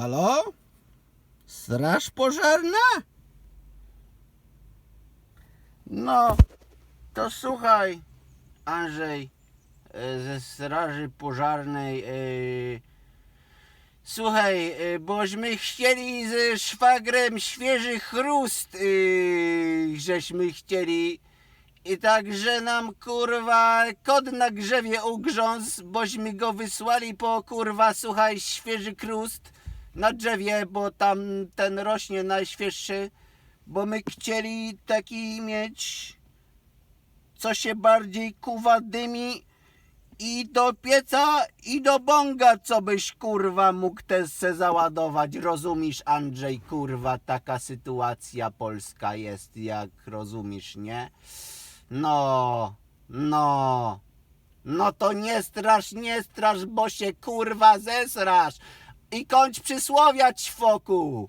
Halo? Straż pożarna? No, to słuchaj, Andrzej, e, ze Straży Pożarnej. e, Słuchaj, e, bośmy chcieli ze szwagrem świeży chrust, żeśmy chcieli. I także nam kurwa kod na grzewie ugrzązł, bośmy go wysłali po kurwa, słuchaj, świeży chrust na drzewie, bo tam ten rośnie najświeższy, bo my chcieli taki mieć, co się bardziej kuwa dymi i do pieca i do bonga, co byś kurwa mógł też se załadować. Rozumiesz, Andrzej, kurwa, taka sytuacja polska jest, jak rozumiesz, nie? No, no, no to nie strasz, nie strasz, bo się kurwa zesrasz. I kończ przysłowia ćwoku.